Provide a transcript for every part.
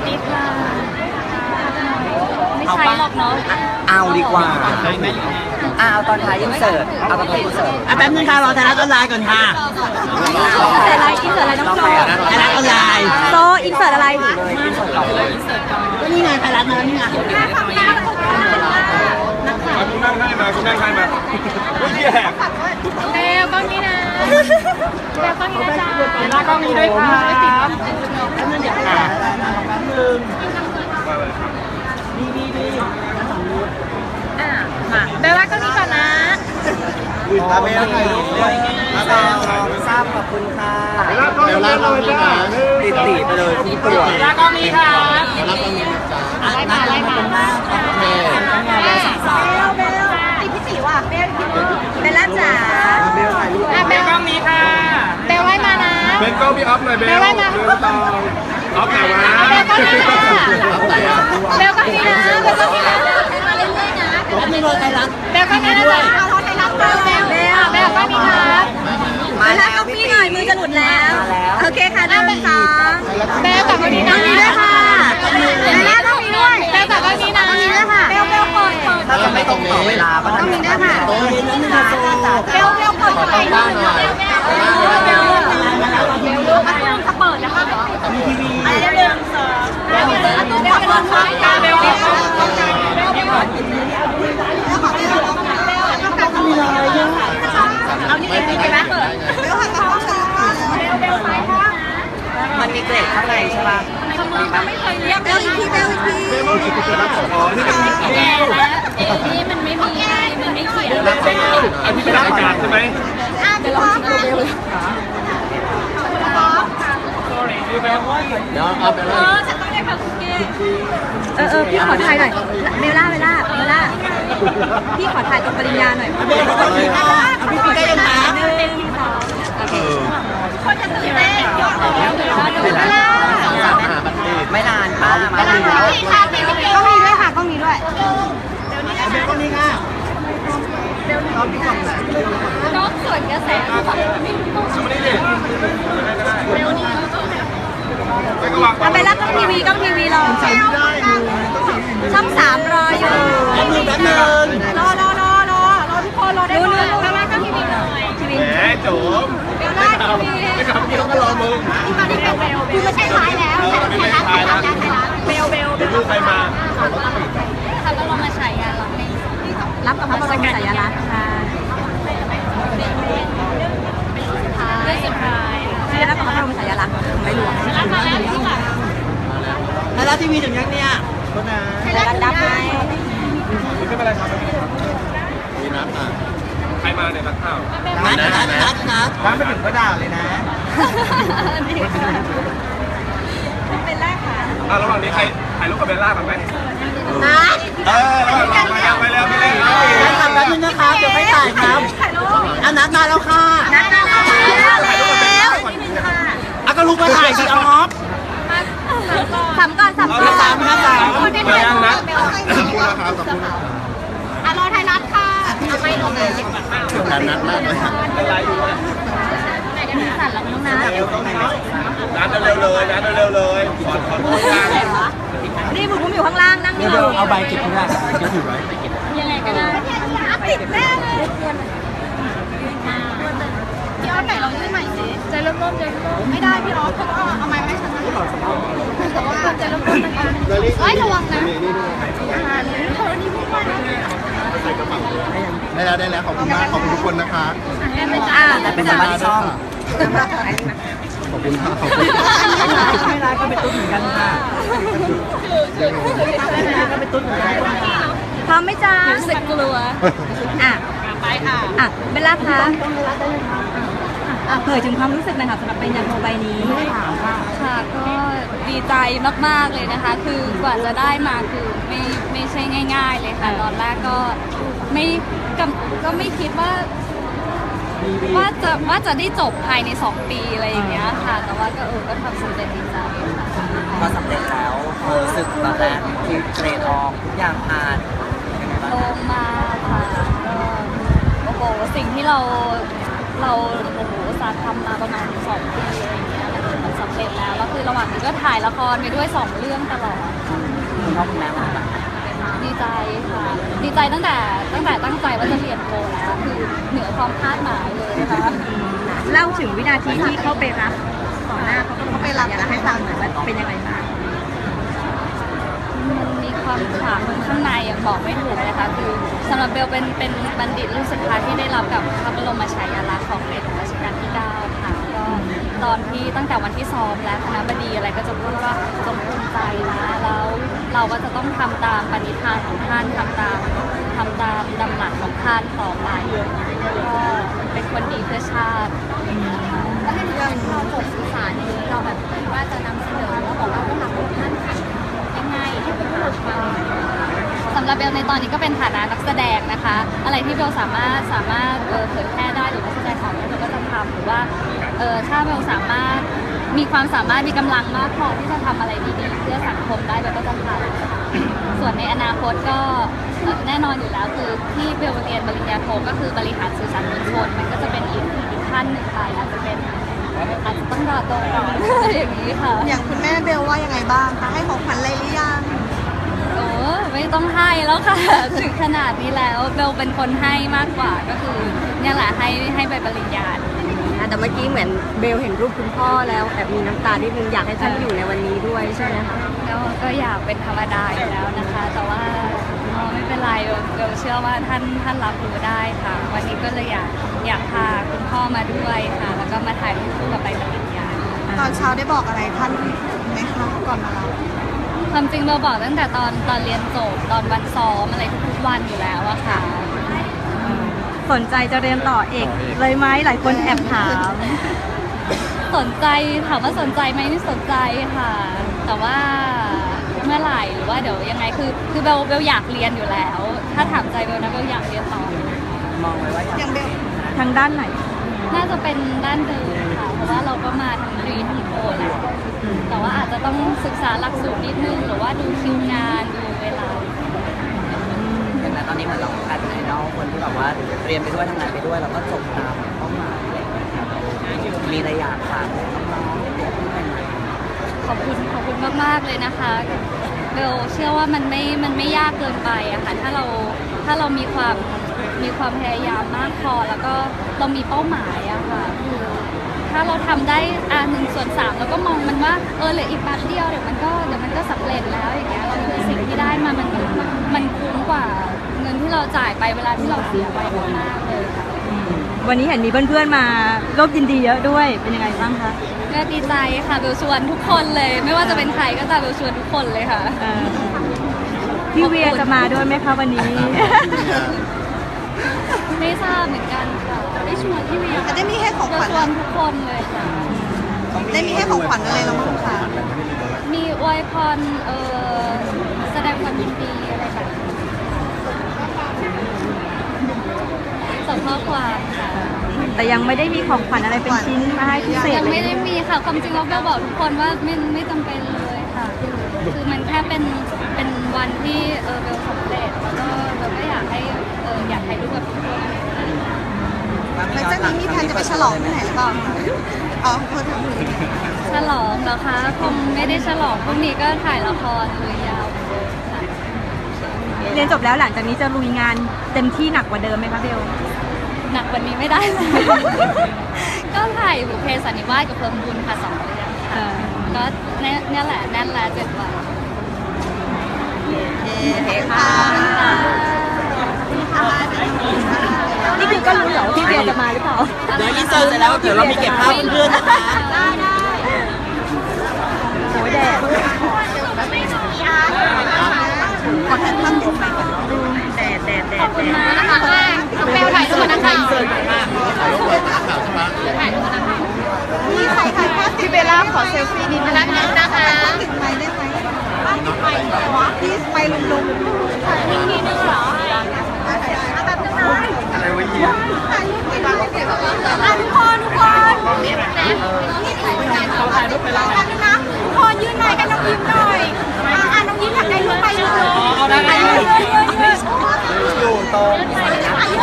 วัสดีค่ะ ไม่ใช่หรอกเนาะเอาดีกว่าอะเอาตอนท้ายอินเสิร์ตเอาตอนท้ายอินเสิร์ตอะแป๊บนึงค่ะรอไทยรัฐออนไลน์ก่อนค่ะแต่อะไรอินเสิร์ตอะไรน้องโจไทยรัฐออนไลน์โจอินเสิร์ตอะไรเลยอินเสิร์ตต่อเลยก็นี่ไงไทยรัฐนะนี่ไง คุณนั่งให้มาคุณนั่งให้มาไม่เที่ยเบลก็มีนะเบลก็มีนะจ๊ะหน้ากล้องนี้ด้วยค่ะแป๊บนึงเดี๋ยวค่ะแป๊บนึงดีดีดีอะมาเบลว่าก็มีก่อนนะตาเบลถ่ายรูปด้วยตาเบลทราบขอบคุณค่ะเดี๋ยวลาเราจ้าติดตีไปเลยที่ตัวหน้ากล้องนี้ค่ะไล่มาไล่มาแม่เบลเบลติดพี่สีว่ะเบลเบล ล่าจ๋าเบลถ่ายรูปอะเบลกล้องนี้ค่ะเบลไล่มานะเบนกล้องพี่ออฟหน่อยเบลเบลไล่มาเบลตองออฟไหนวะเบลก็มีนะเบลก็มีนะเบลก็มีนะมาเรื่อยๆนะแป๊บนึงรอไทยรัฐเบลก็มีนะเอาเราไทยรัฐเบลเบลเบลเบลก็มีนะมาแล้แล้ววก็พี่พี่ตีหน่อยมือจะหลุดแล้วมาแล้ว โอเคค่ะหนึ่งสองเบลกับคนนี้นะมีด้วยค่ะเบลล่าต้อง มีด้วยเบลกับคนนี้นะมีด้วยค่ะเบลเบลเปิดเปิดถ้าจะไม่ตรงต่อเวลาก็ต้องมีด้วยค่ะโอ้ยนั่นนี่นะโซเบลเบลเปิดไปบ้านหน่อยเบลเบลเบลลูกอะไรจะเปิดนะคะมีทีวีอะไรเบลสองเบลเบลเบลเปิดไฟเบลเบลเบลเอานี่เองไปไหมเปิดเบลหันมาเบลเบลไฟค่ะมันมีเกล็ดข้างในใช่ป่ะ มีป่ะไม่เคยเรียกเบลอีกทีเบลอีกทีอ๋อนี่เป็นเอนี่มันไม่มีมันไม่เขียนอันนี้เป็นรายการใช่ไหมอะเดี๋ยวลองชิมเบลเดี๋ยวเอาไปเออฉันต้องได้ค่ะคุกกี้เออเออพี่ขอถ่ายหน่อยเบลล่าเบลล่าเบลล่าพี่ขอถ่ายตรงปริญญาหน่อยเบลก็มีค่ะพี่ปีได้ยังคะหนึ่งสองโอเคคนจะตื่นเต้นยอดแล้วเบลล่า ไม่นานป้ามาเบลล่าค่ะเบลก็มีด้วยค่ะก็มีด้วยเบลก็มีค่ะน้องสวนกระแสไม่ได้เด็กไม่ก็วางเอาไปรับกล้องทีวีกล้องทีวีรอช่องสามรออยู่แป๊บนึงแป๊บนึงรอรอรอรอรอทุกคนรอได้ไหมเบลล่าก็ทีวีหน่อยทีวีแหมโจมเบลล่าทีวี ไม่ทำเดียวก็รอมึงที่มาที่เบลเบลคือไม่ใช่ท้ายแล้วไทยรัฐไทยรัฐไทยรัฐเบลเบลเบเดี๋ยวลลูกใครมาพระบรมฉายาลักษณ์รับกับพระบรมฉายาลักษณ์ค่ะเรื่องสุดท้ายใช่รับกับพระบรมฉายาลักษณ์ไม่หลวงรับมาแล้วที่ค่ะ ไทยรัฐทีวีถึงยังเนี่ย ก็นะ ไทยรัฐรับให้ ไม่เป็นไรครับมีนัดมาใครมาเนี่ยนักข่าว นัดนัดนัดนัด ร้านไปถึงก็ด่าเลยนะเป็นแรกค่ะอะระหว่างนี้ใครถ่ายรูปกับเบลล่ากันไหมนัดเออระหว่างนี้ไปแล้วไปแล้วไปแล้วนัดทำแป๊บนึงนะคะเดี๋ยวไปถ่ายครับถ่ายรูปอะนัดมาแล้วค่ะนัดมาแล้วแล้วนิดนึงค่ะอะก็ลุกมาถ่ายสิออฟสามก่อนสามก่อนสามนะสามคนได้ถ่ายรูปเบลขอบคุณนะครับขอบคุณนะครับอะรอไทยรัฐค่ะเอาไม่ลงเลยการนัดมากเลยเป็นไรอยู่วะ ไหนจะมีสั่นแล้วน้งนัดนัดเร็วๆเลยนัดเร็วๆเลยขอขอโทษกันนี่บุ๋มอยู่ข้างล่างนั่งอเดี๋ยวยู่เอาใบเก็บไม่ได้เก็บถือไว้ยังไงก็ได้ติดแน่เลยพี่ออฟไหนเรายื่นใหม่สิใจเริ่มๆใจเริ่มร่มไม่ได้พี่ออฟต้องเอาเอาไม้ไม้ฉันนะแต่ว่าใจเริ่มร่มนะคะเอ้ยระวังนะอ่านี่เธอนี่พูดว่าได้แล้วได้แล้วขอบคุณมากขอบคุณทุกคนนะคะ อ่าแต่เป็นสมาชิกช่อง ขอบคุณค่ะขอบคุณไม่ได้ก็เป็นตุ๊ดเหมือนกันค่ะก็เป็นตุ๊ดเหมือนกันพร้อมไหมจ๊ะรู้สึกกลัวอะไปค่ะอะเบลล่าคะอะเผยถึงความรู้สึกหน่อยค่ะสำหรับปริญญาโทใบนี้ค่ะก็ดีใจมากๆเลยนะคะ คือกว่าจะได้มาคือไม่ไม่ใช่ง่าย ๆ เลยค่ะตอนแรกก็ไม่กำก็ไม่คิดว่า ว่าจะว่าจะได้จบภายใน 2 ปีอะไรอย่างเงี้ยค่ะ แต่ว่าก็เออก็ทำสำเร็จดีใจค่ะก็สำเร็จแล้วความรู้สึกตอนแรกที่เกรดออกทุกอย่างผ่านยังไงบ้างโล่งมากค่ะก็โอ้โหสิ่งที่เราเราโอ้โหอุตสาห์ทำมาประมาณ2ปีอะไรอย่างเงี้ยแล้วมันสำำเร็จแล้วแล้วคือระหว่างนี้ก็ถ่ายละครไปด้วยสองเรื่องตลอดคุณพ่อคุณแม่มาแบบ ดีใจค่ะ ดีใจตั้งแต่ตั้งแต่ตั้งใจว่าจะเรียนโทแล้วคือเหนือความคาดหมายเลยค่ะเล่าถึงวินาทีที่เข้าไปรับต่อหน้าเขาก็เขาไปรับอยากให้ฟังหน่อยว่าเป็นยังไงบ้างมันมีความขลังข้างในยังบอกไม่ถูกเลยค่ะคือสำหรับเบลเป็นเป็นบัณฑิตรุ่นสุดท้ายที่ได้รับกับพระบรมฉายาลักษณ์ของในหลวงรัชกาลที่9ค่ะก็ตอนที่ตั้งแต่วันที่ซ้อมและคณะบดีอะไรก็จะพูดว่าจงภูมิใจนะแล้ว เราก็จะต้องทำตามปณิธานของท่านทำตามทำตามดำหลักของท่านต่อไปก็เป็นคนดีเพื่อชาติแล้วในเรื่องเราบทสื่อสารนี้เราแบบว่าจะนำเสนอแล้วบอกว่าพวกเราท่านยังไงให้เป็นผู้ฟังสำหรับเบลในตอนนี้ก็เป็นฐานะนักแสดงนะคะ อะไรที่เบลสามารถสามารถเอ่อเผยแพร่ได้หรือว่าแสดงออกได้เบลก็จะทำหรือว่าเออถ้าเบลสามารถ มีความสามารถมีกำลังมากพอที่จะทำอะไรดีๆเพื่อสังคมได้เบลก็จะทำส่วนในอนาคตก็เอ่อแน่นอนอยู่แล้วคือที่เบลเรียนปริญญาโทก็คือบริหารสื่อสารมวลชน มันก็จะเป็นอีกอีกขั้นหนึ่งไปอาจจะเป็นอาจจะต้องรอโตก่อน อย่างนี้ค่ะ อย่างคุณแม่เบลว่ายังไงบ้างคะให้ของขวัญอะไรหรือยังโอ้ไม่ต้องให้แล้วค่ะ ถึงขนาดนี้แล้วเบลเป็นคนให้มากกว่าก็คือเนี่ยแหละให้ให้ใบปริญญา แต่เมื่อกี้เหมือนเบลเห็นรูปคุณพ่อแล้วแอบมีน้ำตานิดนึงอยากให้ท่านอยู่ในวันนี้ด้วยใช่ไหมคะก็ก็อยากเป็นธรรมดาอยู่แล้วนะคะ แต่ว่าอ๋อไม่เป็นไรเบลเบลเชื่อว่าท่านท่านรับรู้ได้ค่ะ วันนี้ก็เลยอยากอยากพาคุณพ่อมาด้วยค่ะ แล้วก็มาถ่ายรูปคู่กับใบปริญญาตอนเช้าได้บอกอะไรท่านไหมคะก่อนมารับความจริงเบลบอกตั้งแต่ตอนตอนเรียนจบตอนวันซ้อมอะไรทุกๆวันอยู่แล้วอะค่ะ สนใจจะเรียนต่อเอกเลยไหมหลายคนแอบถาม สนใจถามว่าสนใจไหมไม่สนใจค่ะ แต่ว่าเมื่อไหร่หรือว่าเดี๋ยวยังไงคือคือเบลเบลอยากเรียนอยู่แล้ว ถ้าถามใจเบลนะเบลอยากเรียนต่อมองไว้ว่าอยากอย่างเบลทางด้านไหน น่าจะเป็นด้านเดิมค่ะเพราะว่าเราก็มาทั้งรีทั้งโอแล้วแต่ว่าอาจจะต้องศึกษาหลักสูตรนิดนึงหรือว่าดูคิวงานดูเวลา อนนตอนนี้เหมือนเรากลายเป็นไอดอลคนที่แบบว่าเรียนไปด้วยทำงานไปด้วยแล้วก็จบตามเป้ามาอะไรอย่างเงี้ยครับมีอะไรอยากฝากน้องๆเด็กๆที่เป็นขอบคุณขอบคุณมากๆเลยนะคะเบลเชื่อว่ามันไม่มันไม่ยากเกินไปอะค่ะถ้าเราถ้าเรามีความมีความพยายามมากพอแล้วก็เรามีเป้าหมายอะค่ะคือ ถ้าเราทำได้อ่าหนึ่งส่วนสามแล้วก็มองมันว่าเออเหลืออีกแป๊บเดียวเดี๋ยวมันก็เดี๋ยวมันก็สำเร็จแล้วอย่างเงี้ยเราคือสิ่งที่ได้มามันมันคุ้มกว่าเงินที่เราจ่ายไปเวลาที่เราเสียไปมากๆเลยค่ะวันนี้เห็นมีเพื่อนๆมาร่วมยินดีเยอะด้วยเป็นยังไงบ้างคะก็ดีใจค่ะเบลชวนทุกคนเลย ไม่ว่าจะเป็นใครก็ตามเบลชวนทุกคนเลยค่ะเอ่อพี่เวียจะมาด้วยไหมคะวันนี้ ไม่ทราบเหมือนกันค่ะ ได้ชวนพี่เวียจะได้มีให้ของเบขลวัญ ชวนทุกคนเลยค่ะ ได้มีให้ของขวัญอะไรเราบ้างคะมีอวยพรเออแสดงความยินดีอะไรแบบนี้ส่งข้อความค่ะแต่ยังไม่ได้มีของขวัญอะไรเป็นชิ้นมาให้พิเศษยังเลไม่ยได้มีค่ะ ความจริงเราเบลบอกทุกคนว่าไม่ไม่จำเป็นเลยค่ะ คือคือมันแค่เป็นเป็นวันที่เออเบลสำเร็จแล้วก็เบลก็อยากให้เอออยากให้รูปกับทุกคน หลังจากนี้มีแผนจะไปฉลองที่ไหนหรือเปล่าอ๋อเพิ่งทำอยู่ฉลองเหรอคะคงไม่ได้ฉลองพรุ่งนี้ก็ถ่ายละครเลยยาวเหมือนเดิมค่ะเรียนจบแล้วหลังจากนี้จะลุยงานเต็มที่หนักกว่าเดิมไหมคะเบลหนักกวันนี้ไม่ได้เลยก็ถ่ายบุพเพสันนิวาสกับเพลิงบุญค่ะสองเรื่องเอค่ะอก็เนี่ยเนี่ยแหละแน่นแล้วเจ็ดวันโอเคค่ะนี่คือก็รู้ เหรอว่าพี่เวียจะมาหรือเปล่า เดี๋ยวอินเสิร์ตเสร็จแล้วเดี๋ยวเรามีเก็บภาพเพื่อนๆนะคะได้ได้โอ้ยแดดขอแทนท่านติดไปก่อนแดดแดดแดขอดบคุณมากนะคะน้องเบลถ่ายรูปนะคะนี่ใครใครภาพพี่เบลล่าขอเซลฟี่นิดนึงนะคะนะคะติดไมค์ได้ไหมบ้านติดไมค์เหรอพี่ไมค์ลุงๆถ่ายรูปทีนึงเหรอ ได้ได้ได้แบบนึงนะอะไรวะเยี่ยถ่ายรูปไปบ้างเก็บอะทุกคนทุกคนนี่ถ่ายรูปไปแล้วนะทุกคนยื่นไมค์ให้น้องยิ้มหน่อยอะอะน้องยิ้มอยากได้รูปไปเลยถ่ายรูปเลยยืนยืนอยู่ตรงยิ้มค่ะยิ้ม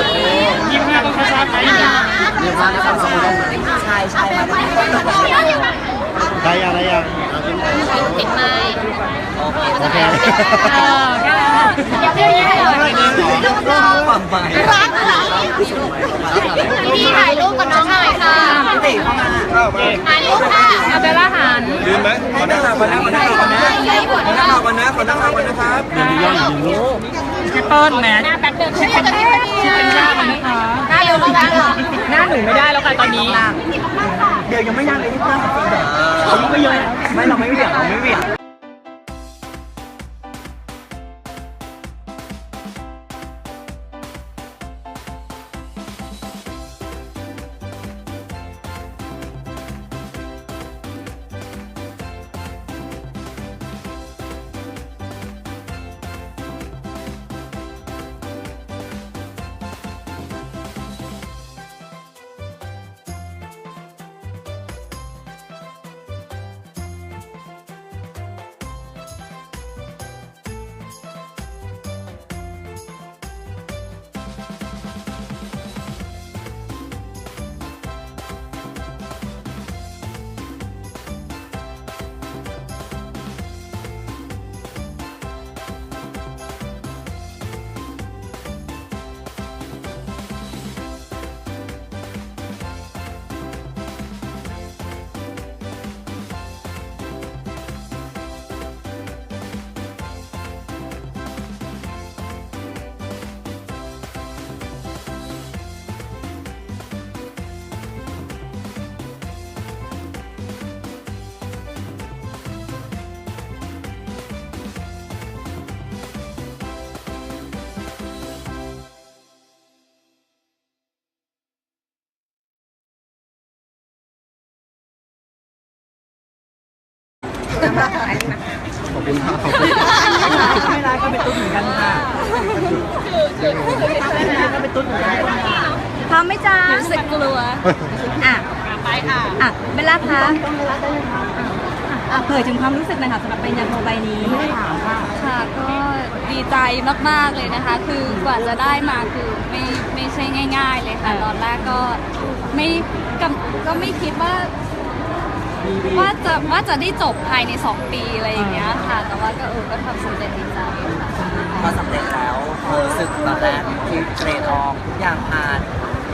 ยิ้มยิ้มหน้าต้องช้าๆไปเรียนมาในความสมบูรณ์ใช่ายชายมาด้วยได้ยังได้ยังติดไม้ โอเคโอเออแค่นั้นเดี๋ยวเดี๋ยวเดี๋ยวความหมายพี่ถ่ายรูปกับน้องหน่อยค่ะติเข้ามาถ่ายรูปค่ะเอาเบลล่าหันลืมไหมขอนั่งก่อนนะขอนั่งก่อนนะขอนั่งก่อนนะขอนั่งก่อนนะครับพี่เปิ้ลแมทหน้าแป๊บเดิมใช่ไหมคะเป็นหน้าไหมคะหน้าเร็วมากค่ะหน้าหนูไม่ได้แล้วค่ะตอนนี้เดี๋ยวยังไม่ยังเลยที่หน้าสีแดงเขาไม่ยังไม่เราไม่เหวี่ยงเราไม่เหวี่ยง ขอบคุณครับขอบคุณไม่ได้ก็เป็นตุ๊ดเหมือนกันค่ะก็เป็นตุ๊ดเหมือนกันพร้อมไหมจ๊ะรู้สึกกลัว อะ ไปค่ะ อะเบลล่าคะอะเผยถึงความรู้สึกหน่อยค่ะสำหรับปริญญาโทใบนี้ค่ะ ก็ดีใจมากๆเลยนะคะ คือกว่าจะได้มาคือไม่ไม่ใช่ง่าย ๆ เลยค่ะ ตอนแรกก็ไม่กำก็ไม่คิดว่า ว่าจะว่าจะได้จบภายใน 2 ปีอะไรอย่างเงี้ยค่ะ แต่ว่าก็เออก็ทำสำเร็จดีใจค่ะพอสำเร็จแล้วความรู้สึกตอนแรกที่เทรดออกทุกอย่างผ่าน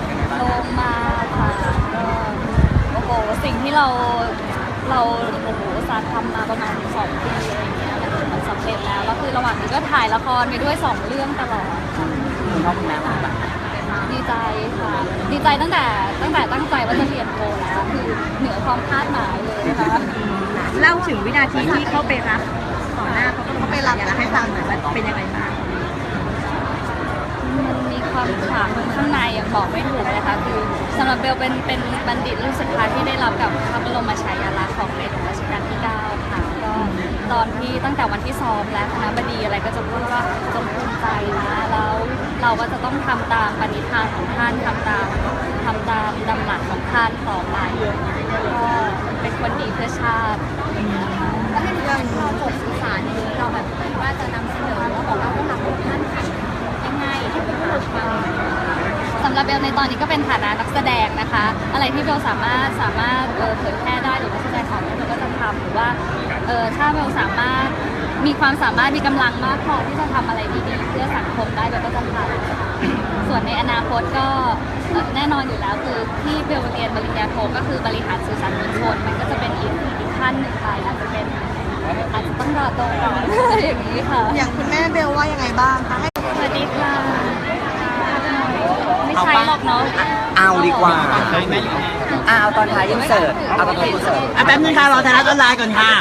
ยังไงบ้างโล่งมากค่ะก็โอ้โหสิ่งที่เราเราโอ้โหสาห์ทำมาประมาณสองปีอะไรอย่างเงี้ยมันมันสำเร็จแล้วแล้วคือระหว่างนี้ก็ถ่ายละครไปด้วยสองเรื่องตลอด คุณพ่อคุณแม่มาแบบ ดีใจค่ะ ดีใจตั้งแต่ตั้งแต่ตั้งใจว่าจะเรียนโทแล้วคือเหนือความคาดหมายเลยค่ะเล่าถึงวินาทีที่เข้าไปรับต่อหน้าเขาก็เขาไปรับให้ฟังหน่อยว่าเป็นยังไงบ้างมันมีความขลังข้างในยังบอกไม่ถูกเลยค่ะคือสำหรับเบลเป็นเป็นบัณฑิตรุ่นสุดท้ายที่ได้รับกับพระบรมฉายาลักษณ์ของในหลวงรัชกาลที่ 9 ค่ะก็ตอนที่ตั้งแต่วันที่ซ้อมและคณะบดีอะไรก็จะพูดว่าจงภูมิใจนะแล้ว เราก็จะต้องทำตามปณิธานของท่านทำตามทำตามดำหลักของท่านต่อไปก็เป็นคนดีเพื่อชาติก็ให้เราเราจบสื่อสารนี้เราแบบว่าจะนำเสนอว่าบอกว่าพวกเราท่านยังไงให้เป็นผู้ฟังสำหรับเบลในตอนนี้ก็เป็นฐานะนักแสดงนะคะ อะไรที่เบลสามารถสามารถเออเผยแพร่ได้หรือว่าแสดงออกได้เบลก็จะทำหรือว่าเออถ้าเบลสามารถ มีความสามารถมีกำลังมากพอที่จะทำอะไรดีๆเพื่อสังคมได้เบลก็จะทำส่วนในอนาคตก็เอ่อแน่นอนอยู่แล้วคือที่เบลเรียนปริญญาโทก็คือบริหารสื่อสารมวลชนมันก็จะเป็นอีกอีกขั้นหนึ่งไปอาจจะเป็นอาจจะต้องรอโตก่อน อย่างนี้ค่ะอย่างคุณแม่เบลว่ายังไงบ้างคะให้สวัสดีค่ะไม่ใช่หรอกเนาะ เอาดีกว่า เอาตอนท้ายอินเสิร์ตเอาตอนท้ายอินเสิร์ตอะแป๊บนึงค่ะรอไทยรัฐออนไลน์ก่อนค่ะ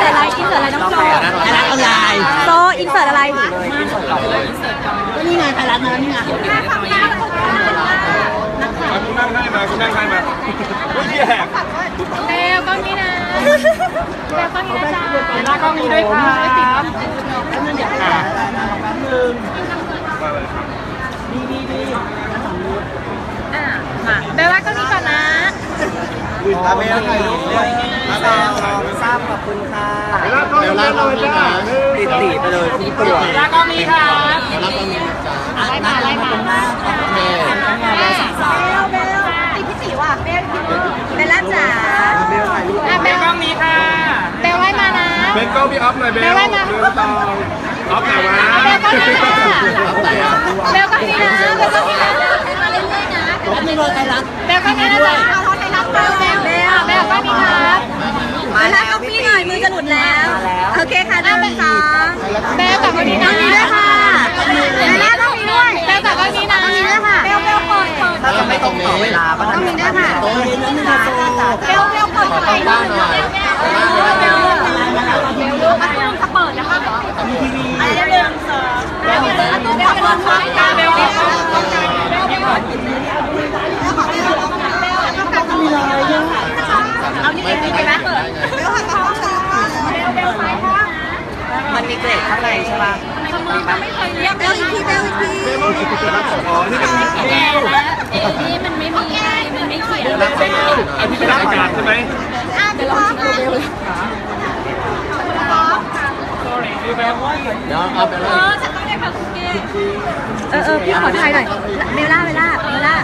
แต่อะไรอินเสิร์ตอะไรน้องโจไทยรัฐออนไลน์โจอินเสิร์ตอะไรอินเสิร์ตก่อนเลยก็นี่ไงไทยรัฐนะนี่ไงคุณนั่งได้มาคุณนั่งได้มาอุ้ยแย่เบลก็มีนะเบลก็มีนะจ๊ะไทยรัฐก็มีด้วยค่ะแป๊บนึงเดี๋ยวค่ะแป๊บนึงมาเลยครับดีดีดีอะมาเบลว่าก็มีก่อนนะ อาแม่ถ่ายรูปด้วยอาเมลสองสามขอบคุณค่ะเดี๋ยวลาเราไปค่ะติดติไปเลยทุกตัวแล้วก็มีค่ะแล้วก็มีจ้าไล่มาไล่มาเมลเมลเมลติดพี่ติว่ะเมลเมลล่าจ๋าเมลถ่ายรูปเมลกล้องนี้ค่ะเมลไล่มานะเมลกล้องพี่ออฟหน่อยเมลเมลไล่มาออฟไหนวะเมลก็มีนะเมลก็มีนะเมลก็มีนะมาเรื่อยๆนะเมลก็มีนะจ๊ะ รับแมบแมบแมวมีครับมาแล้วก็พี่หน่อยมือจะหลุดแล้ว โอเคค่ะหน้าเป็นค่ะแมวกับวันนี้นะนี่ด้วยค่ะในหน้าต้องมีด้วยแมวกับวันนี้นะต้องมีด้วยค่ะแมวแมวเปิดเปิดถ้าจะไม่ต้องต่อเวลาต้องมีด้วยค่ะแมวแมวเปิดกับไปบ้านหน่อยแมวเปิดนะคมเหรอทีวีเรื่องสองแมวเปิดแมวเปิดแมว ปิดเบลหันมาเข้าเบลเบลซ้ายค่ะมันมีเกรดข้างในใช่ปะมีปะเบลอีกทีเบลอีกทีอ๋อที่เป็นแย่แล้วเอนี่มันไม่มีให้มันไม่เขียนอันที่เป็นรายการใช่ไหมอะพี่พ่อค่ะเดี๋ยวเอาไปเลเออฉันต้องเรียกเขาคุกกี้ เออเออพี่ขอถ่ายหน่อยเบลล่าเบลล่าเบลล่า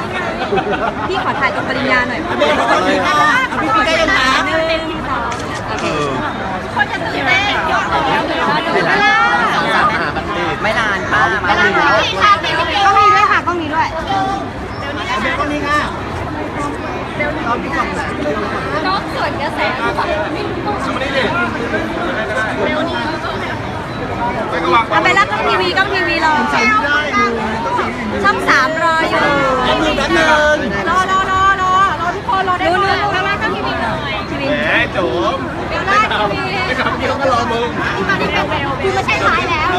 พี่ขอถ่ายตรงปริญญาหน่อยเบลเขาเลยค่ะพี่ปีได้ยังคะหนึ่งสองคนจะตื่นเต้นยอดเลยเวลาสองสามหาไม่นานป้าไม่นานแล้วค่ะกล้องนี้ด้วยค่ะกล้องนี้ด้วยเบลก็มีค่ะเราพี่กล่องไหนน้องสวนกระแสเอามานี่ดิไปก็วาง เอาไปรับกล้องทีวีกล้องทีวีรอได้ดูก็สีช่องสามรออยู่แป๊บนึงแป๊บนึงรอรอรอรอรอทุกคนรอได้เลยข้างล่างกล้องทีวีหน่อยทีวีแหมโจมเบลล่าทีวีไม่ทำเกี่ยวก็รอมึงคือไม่ใช่ท้ายแล้ว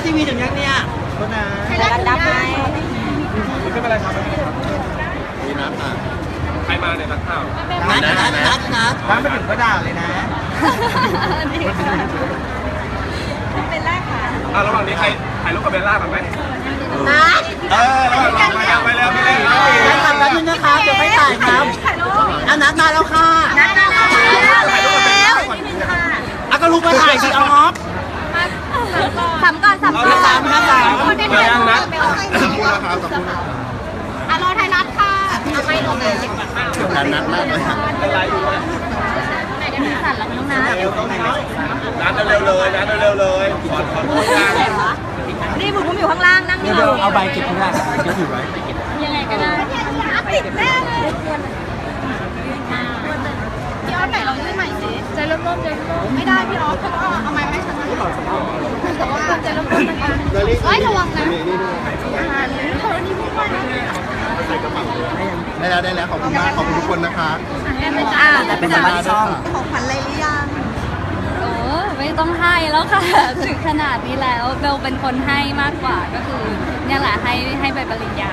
ฐทีวีถึงยังเนี่ยคนนะไทยรัฐรับให้ไม่เป็นไรครับมีน้ำอะใครมาเนี่ยนักข่าวนัดนัดนัดนัดร้านไปถึงก็ด่าเลยนะเป็นแรกค่ะอะระหว่างนี้ใครถ่ายรูปกับเบลล่าก่อนไหมนัดเออระหว่างเราไปแล้วไปแล้วไปแล้วนัดทำแป๊บนึงนะคะเดี๋ยวไม่ถ่ายครับอะนัดมาแล้วค่ะนัดมาแล้วอะก็ลุกมาถ่ายสิออฟสามก่อนสามก่อน สามนะ สามคนได้ถ่ายรูปกับเบลให้อะรอไทยรัฐค่ะเอาไม่ลงเลยการนัดมากเลยไลฟ์อยู่นะไหนจะมีสั่นหลังน้องนัดนัดเร็วเลยนัดเร็วเลยขอขอโทษนะนี่ผมผมอยู่ข้างล่างนั่งอยู่เดี๋ยวเอาใบเก็บข้างล่างเดี๋ยวถือไว้ยังไงก็ได้ติดแน่เลยพี่ออฟไหนลองยื่นใหม่สิ ใจร่มๆใจร่มไม่ได้พี่ออฟเขาต้องเอาไม้ไม่ฉันนะแต่ว่าใจร่มๆนะคะเฮ้ยระวังนะได้แล้วได้แล้วขอบคุณมากขอบคุณทุกคนนะคะอ่าเป็นสมาชิกช่องของขวัญอะไรหรือยังโอ้ไม่ต้องให้แล้วค่ะถึงขนาดนี้แล้วเบลเป็นคนให้มากกว่าก็คือเนี่ยแหละให้ให้ใบปริญญา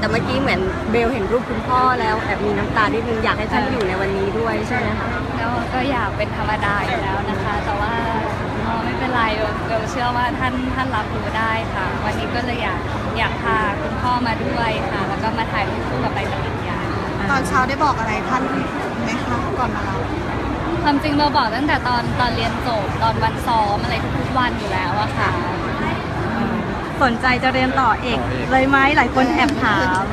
แต่เมื่อกี้เหมือนเบลเห็นรูปคุณพ่อแล้วแอบมีน้ำตาดิดนึงอยากให้ท่านอยู่ในวันนี้ด้วยใช่ไหมคะก็ก็อยากเป็นธรรมดาอยู่แล้วนะคะ แต่ว่าอ๋อไม่เป็นไรเบลเบลเชื่อว่าท่านท่านรับรู้ได้ค่ะ วันนี้ก็เลยอยากอยากพาคุณพ่อมาด้วยค่ะ แล้วก็มาถ่ายรูปคู่กับใบปริญญา ตอนเช้าได้บอกอะไรท่านไหมคะก่อนมาเราความจริงเบลบอกตั้งแต่ตอนตอนเรียนจบตอนวันซ้อมอะไรทุกๆวันอยู่แล้วอะค่ะ สนใจจะเรียนต่อเอกเลยไหมหลายคนแอบถาม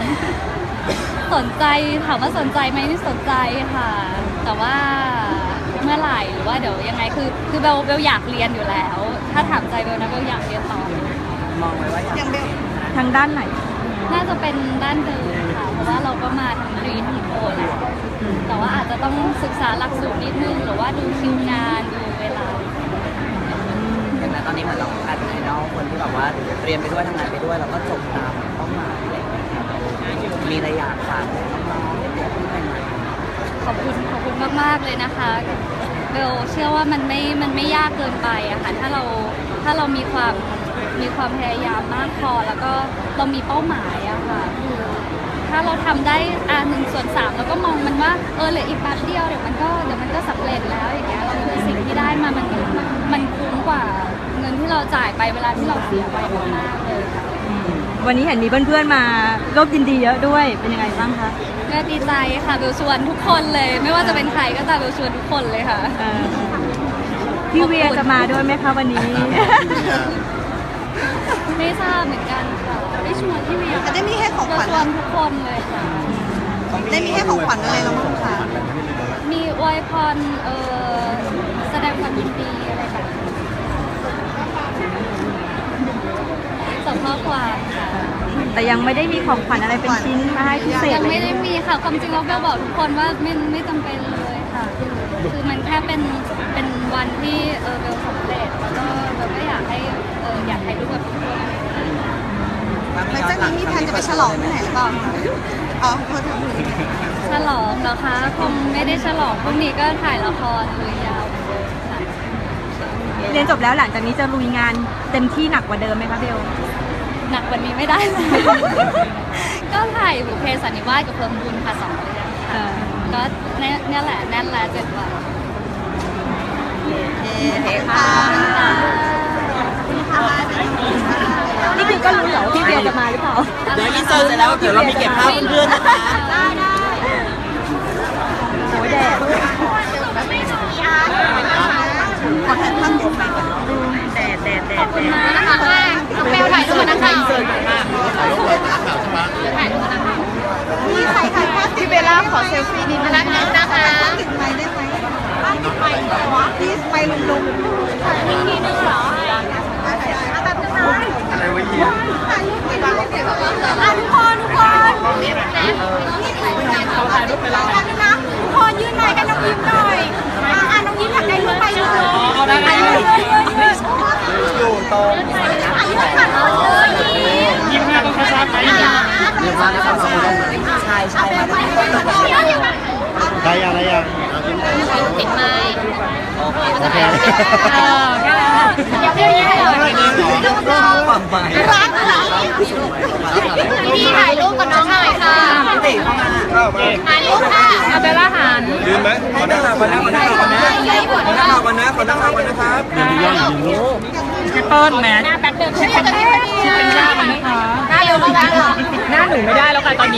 สนใจถามว่าสนใจไหมไม่สนใจค่ะ แต่ว่าเมื่อไหร่หรือว่าเดี๋ยวยังไงคือ คือเบลเบลอยากเรียนอยู่แล้ว ถ้าถามใจเบลนะเบลอยากเรียนต่อมองไว้ว่าอยากยังเบลทางด้านไหน น่าจะเป็นด้านเดิมค่ะ เพราะว่าเราก็มาทั้งตรีทั้งโทแล้วแต่ว่าอาจจะต้องศึกษาหลักสูตรนิดนึงหรือว่าดูคิวงานดูเวลาเห็ นไหมตอนนี้เหมือนเราคัดไอดอลคนที่แบบว่าเรียนไปด้วยทำงานไปด้วยเราก็จบตามเป้ามาอะไรอย่างเงี้ยครับมีอะไรอยากฝากน้องๆเด็กๆที่ใหม่ๆขอบคุณขอบคุณมากๆเลยนะคะเบลเชื่อว่ามันไม่มันไม่ยากเกินไปอะค่ะถ้าเราถ้าเรามีความมีความพยายามมากพอแล้วก็เรามีเป้าหมายอะค่ะคือถ้าเราทำได้อ่าหนึ่งส่วนสามแล้วก็มองมันว่าเออเหลืออีกแป๊บเดียวเดี๋ยวมันก็เดี๋ยวมันก็สำเร็จแล้วอย่างเงี้ยเราคือสิ่งที่ได้มามันมันคุ้มกว่า เงินที่เราจ่ายไปเวลาที่เราเสียไปมากๆเลยค่ะวันนี้เห็นมีเพื่อนๆมาร่วมยินดีเยอะด้วยเป็นยังไงบ้างคะก็ดีใจค่ะเบลชวนทุกคนเลย ไม่ว่าจะเป็นใครก็ตามเบลชวนทุกคนเลยค่ะเออพี่เวียจะมาด้วยไหมคะวันนี้ ไม่ทราบเหมือนกันค่ะได้ชวนพี่เวียได้มีให้ของขวัญชวนทุกคนเลยค่ะ ได้มีให้ของขวัญอะไรเราบ้างคะมีอวยพรเอ่อแสดงความยินดีอะไรแบบนี้ส่งข้ อความค่ะแต่ยังไม่ได้มีของขวัญอะไรเป็นชิ้นมาให้พิเศษยังเลไม่ยได้มีค่ะความจริงแล้วเบลบอกทุกคนว่าไม่ไม่จำเป็นเลยค่ะ คือมันแค่เป็นเป็นวันที่เออเบลสำเร็จแล้วก็เบลก็อยากให้เอออยากให้รูปกับทุกคนหลังจากนี้มีแผนจะไปฉลองที่ไหนหรือเปล่าอ๋อโทษทีฉลองเหรอคะคงไม่ได้ฉลองพรุ่งนี้ก็ถ่ายละครเลยยาวเหมือนเดิมค่ะเรียนจบแล้วหลังจากนี้จะลุยงานเต็มที่หนักกว่าเดิมไหมคะเบล หนักกว่านี้ไม่ได้เลยก็ถ่ายบุพเพสันนิวาสกับเพลิงบุญค่ะสองเรื่องเอค่ะอก็เนี่ยเนี่ยแหละแน่นแล้วเจ็ดวันค่ะนี่คือก็รู้เหรอว่าพี่เบียร์จะมาหรือเปล่าเดี๋ยวอินเสิร์ตเสร็จแล้วเดี๋ยวเรามีเก็บภาพเพื่อนๆนะคะโอ้ยแดดขอถ่ายภาพเดียวไปแดดแดดแดด ข อบคุณมากนะคะน้องเบลถ่ายรูปนะคะนี่ใครถ่ายภาพพี่เบลล่าขอเซลฟี่นิดนึงนะคะนะคะติดไมค์ได้ไหมบ้านติดไมค์เหรอพี่ไมค์ลุงๆถ่ายอีกทีนึงเหรออาแบบนึงนะไรวะเฮียถ่ายรูปไปบ้างอะทุกคนทุกคนเขาถ่ายรูปไปแล้วนะทุกคนยื่นไมค์กันน้องยิ้มหน่อยอะอะน้องยิ้มอยากได้รูปไปเลยถ่ายรูปเลยเลย อยู่ ตรงยิ้มหน้าต้องช้าๆไปเรียกว่านะครับสองคนใช่ใช่มาทุกคนได้ยังได้ยัง ติดไม้โอเคโอเคเออแค่นั้นเดี๋ยวเดี๋ยวเดี๋ยวความหมายพี่ถ่ายรูปกับน้องหน่อยค่ะเข้ามาถ่ายรูปค่ะเอาเบลล่าหันยืนไหมขอนั่งหน้าขอนั่งขอนั่งขอนั่งขอนั่งขอนั่งก่อนนะขอนั่งก่อนนะครับพี่เปิ้ลแมนแป๊บเดียวใช่ไหมเป็นยากนะคะได้เร็วแล้วหน้าหนูไม่ได้แล้วค่ะตอนนี้